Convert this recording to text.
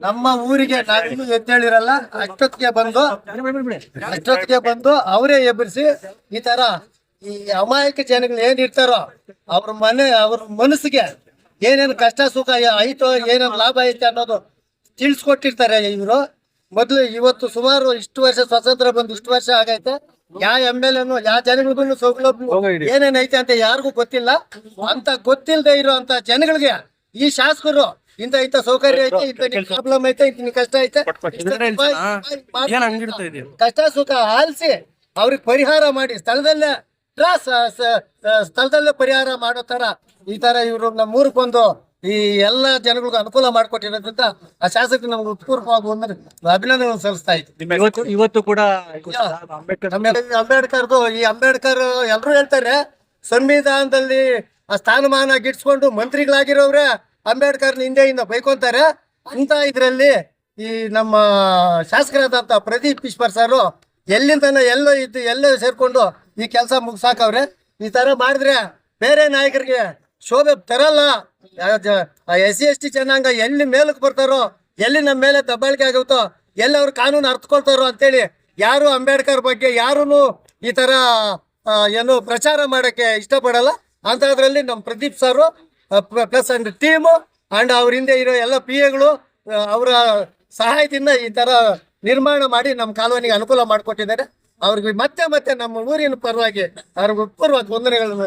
ನಮ್ಮ ಊರಿಗೆ ನಾವಿನ್ನೂ ಎದ್ದೇಳಿರಲ್ಲ ಅಷ್ಟೊತ್ತಿಗೆ ಬಂದು ಅಷ್ಟೊತ್ತಿಗೆ ಬಂದು ಅವರೇ ಎಬ್ಬರಿಸಿ ಈ ತರ ಈ ಅಮಾಯಕ ಜನಗಳು ಏನ್ ಇರ್ತಾರೋ ಅವ್ರ ಮನೆ ಅವ್ರ ಮನಸ್ಸಿಗೆ ಏನೇನು ಕಷ್ಟ ಸುಖ ಐತೋ ಏನೇನು ಲಾಭ ಐತೆ ಅನ್ನೋದು ತಿಳಿಸ್ಕೊಟ್ಟಿರ್ತಾರೆ ಇವರು. ಮೊದ್ಲು ಇವತ್ತು ಸುಮಾರು ಇಷ್ಟು ವರ್ಷ ಸ್ವಾತಂತ್ರ್ಯ ಬಂದು ಇಷ್ಟು ವರ್ಷ ಆಗೈತೆ. ಯಾವ ಎಂ ಎಲ್ ಎನ್ನು ಯಾವ ಜನಗಳಿಗೂ ಸೌಲಭ್ಯ ಏನೇನೈತೆ ಅಂತ ಯಾರಿಗೂ ಗೊತ್ತಿಲ್ಲ. ಅಂತ ಗೊತ್ತಿಲ್ಲದೆ ಇರೋ ಅಂತ ಜನಗಳಿಗೆ ಈ ಶಾಸಕರು ಇಂತ ಇಂತ ಸೌಕರ್ಯ ಐತೆ ಇಂತ ಪ್ರಾಬ್ಲಮ್ ಐತೆ ಇಂತ ಕಷ್ಟ ಐತೆ. ಏನ್ ಹಂಗಿಡ್ತಾ ಇದೀಯ? ಕಷ್ಟ ಸುಖ ಆಲಿಸಿ ಅವ್ರಿಗೆ ಪರಿಹಾರ ಮಾಡಿ ಸ್ಥಳದಲ್ಲೇ ಸ್ಥಳದಲ್ಲೇ ಪರಿಹಾರ ಮಾಡೋ ತರ ಈ ತರ ಇವರು ನಮ್ಮ ಊರಿಗೆ ಬಂದು ಈ ಎಲ್ಲ ಜನಗಳಿಗೂ ಅನುಕೂಲ ಮಾಡಿಕೊಟ್ಟಿರೋದ್ರಿಂದ ಆ ಶಾಸಕ ನಮ್ಗೆ ಉತ್ಪೂರ್ವವಾಗಿ ಒಂದು ಅಭಿನಂದನೆ ಸಲ್ಲಿಸ್ತಾ ಇತ್ತು ಇವತ್ತು ಇವತ್ತು ಕೂಡ ಅಂಬೇಡ್ಕರ್ ಆಮೇಲೆ ಈ ಅಂಬೇಡ್ಕರ್ದು ಈ ಅಂಬೇಡ್ಕರ್ ಎಲ್ಲರೂ ಹೇಳ್ತಾರೆ ಸಂವಿಧಾನದಲ್ಲಿ ಆ ಸ್ಥಾನಮಾನ ಗಿಟ್ಸ್ಕೊಂಡು ಮಂತ್ರಿಗಳಾಗಿರೋವ್ರೆ ಅಂಬೇಡ್ಕರ್ ಹಿಂದೆಯಿಂದ ಬೈಕೊಂತಾರೆ. ಅಂತ ಇದರಲ್ಲಿ ಈ ನಮ್ಮ ಶಾಸಕರಾದಂತ ಪ್ರದೀಪ್ ಈಶ್ವರ್ ಸರ್ ಎಲ್ಲಿಂದ ಎಲ್ಲೋ ಇದ್ದು ಎಲ್ಲೋ ಸೇರಿಕೊಂಡು ಈ ಕೆಲಸ ಮುಗಿಸಾಕವ್ರೆ. ಈ ಥರ ಮಾಡಿದ್ರೆ ಬೇರೆ ನಾಯಕರಿಗೆ ಶೋಭೆ ತರಲ್ಲ. ಎಸ್ ಸಿ ಎಸ್ ಟಿ ಜನಾಂಗ ಎಲ್ಲಿ ಮೇಲಕ್ಕೆ ಬರ್ತಾರೋ, ಎಲ್ಲಿ ನಮ್ಮ ಮೇಲೆ ದಬ್ಬಾಳಿಕೆ ಆಗುತ್ತೋ, ಎಲ್ಲಿ ಅವ್ರು ಕಾನೂನು ಅರ್ಥಕೊಳ್ತಾರೋ ಅಂತೇಳಿ ಯಾರು ಅಂಬೇಡ್ಕರ್ ಬಗ್ಗೆ ಯಾರು ಈ ಥರ ಏನು ಪ್ರಚಾರ ಮಾಡೋಕ್ಕೆ ಇಷ್ಟಪಡಲ್ಲ. ಅಂಥದ್ರಲ್ಲಿ ನಮ್ಮ Pradeep sir plus and team and ಅವ್ರ ಹಿಂದೆ ಇರೋ ಎಲ್ಲ ಪಿ ಎಗಳು ಅವರ ಸಹಾಯದಿಂದ ಈ ತರ ನಿರ್ಮಾಣ ಮಾಡಿ ನಮ್ಮ ಕಾಲೋನಿಗೆ ಅನುಕೂಲ ಮಾಡಿಕೊಟ್ಟಿದ್ದಾರೆ. ಅವ್ರಿಗೆ ಮತ್ತೆ ಮತ್ತೆ ನಮ್ಮ ಊರಿನ ಪರವಾಗಿ, ಅವ್ರಿಗೆ ಪೂರ್ವಕ ವಂದನೆಗಳನ್ನು